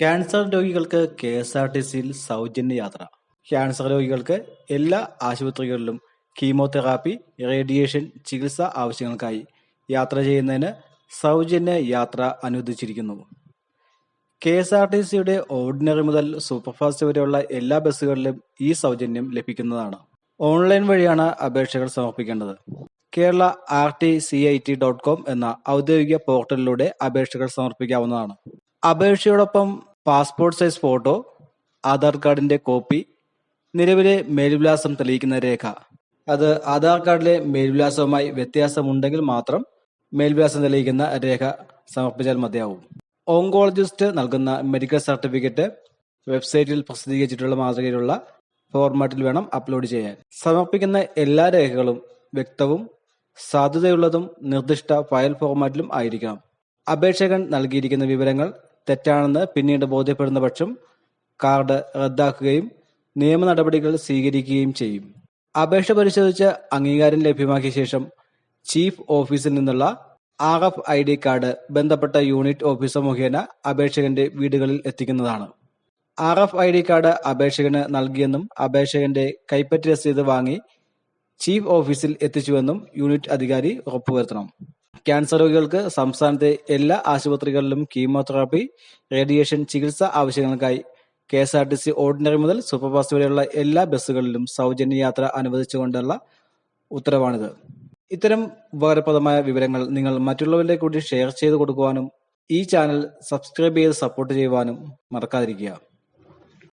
Cancer രോഗികൾക്ക് K S R T സിയിൽ സൗജന്യ യാത്ര. ക്യാൻസർ രോഗികൾക്ക് എല്ലാ ആശുപത്രികളിലും കീമോതെറാപ്പി റേഡിയേഷൻ ചികിത്സ ആവശ്യങ്ങൾക്കായി യാത്ര ചെയ്യുന്നതിന് സൗജന്യ യാത്ര അനുവദിച്ചിരിക്കുന്നു. കെ എസ് ആർ ടി സിയുടെ ഓർഡിനറി മുതൽ സൂപ്പർഫാസ്റ്റ് വരെയുള്ള എല്ലാ ബസ്സുകളിലും ഈ സൗജന്യം ലഭിക്കുന്നതാണ്. ഓൺലൈൻ വഴിയാണ് അപേക്ഷകൾ സമർപ്പിക്കേണ്ടത്. Kerala R T C I T dot com എന്ന ഔദ്യോഗിക പോർട്ടലിലൂടെ അപേക്ഷകൾ സമർപ്പിക്കാവുന്നതാണ്. അപേക്ഷയോടൊപ്പം പാസ്പോർട്ട് സൈസ് ഫോട്ടോ ആധാർ കാർഡിന്റെ കോപ്പി നിലവിലെ മേൽവിലാസം തെളിയിക്കുന്ന രേഖ. അത് ആധാർ കാർഡിലെ മേൽവിലാസവുമായി വ്യത്യാസമുണ്ടെങ്കിൽ മാത്രം മേൽവിലാസം തെളിയിക്കുന്ന രേഖ സമർപ്പിച്ചാൽ മതിയാവും. ഓങ്കോളജിസ്റ്റ് നൽകുന്ന മെഡിക്കൽ സർട്ടിഫിക്കറ്റ് വെബ്സൈറ്റിൽ പ്രസിദ്ധീകരിച്ചിട്ടുള്ള മാതൃകയിലുള്ള ഫോർമാറ്റിൽ വേണം അപ്ലോഡ് ചെയ്യാൻ. സമർപ്പിക്കുന്ന എല്ലാ രേഖകളും വ്യക്തവും സാധുതയുള്ളതും നിർദ്ദിഷ്ട ഫയൽ ഫോർമാറ്റിലും ആയിരിക്കണം. അപേക്ഷകൻ നൽകിയിരിക്കുന്ന വിവരങ്ങൾ തെറ്റാണെന്ന് പിന്നീട് ബോധ്യപ്പെടുന്ന പക്ഷം കാർഡ് റദ്ദാക്കുകയും നിയമ നടപടികൾ സ്വീകരിക്കുകയും ചെയ്യും. അപേക്ഷ പരിശോധിച്ച് അംഗീകാരം ലഭ്യമാക്കിയ ശേഷം ചീഫ് ഓഫീസിൽ നിന്നുള്ള R F I D card ബന്ധപ്പെട്ട യൂണിറ്റ് ഓഫീസർ മുഖേന അപേക്ഷകന്റെ വീടുകളിൽ എത്തിക്കുന്നതാണ്. R F I D card അപേക്ഷകന് നൽകിയെന്നും അപേക്ഷകന്റെ കൈപ്പറ്റി രസീത് വാങ്ങി ചീഫ് ഓഫീസിൽ എത്തിച്ചുവെന്നും യൂണിറ്റ് അധികാരി ഉറപ്പുവരുത്തണം. ക്യാൻസർ രോഗികൾക്ക് സംസ്ഥാനത്തെ എല്ലാ ആശുപത്രികളിലും കീമോതെറാപ്പി റേഡിയേഷൻ ചികിത്സ ആവശ്യങ്ങൾക്കായി K S R T C ordinary മുതൽ സൂപ്പർഫാസ്റ്റ് വരെയുള്ള എല്ലാ ബസ്സുകളിലും സൗജന്യ യാത്ര അനുവദിച്ചുകൊണ്ടുള്ള ഉത്തരവാണിത്. ഇത്തരം ഉപകാരപ്രദമായ വിവരങ്ങൾ നിങ്ങൾ മറ്റുള്ളവരിലേക്ക് കൂടി ഷെയർ ചെയ്ത് കൊടുക്കുവാനും ഈ ചാനൽ സബ്സ്ക്രൈബ് ചെയ്ത് സപ്പോർട്ട് ചെയ്യുവാനും മറക്കാതിരിക്കുക.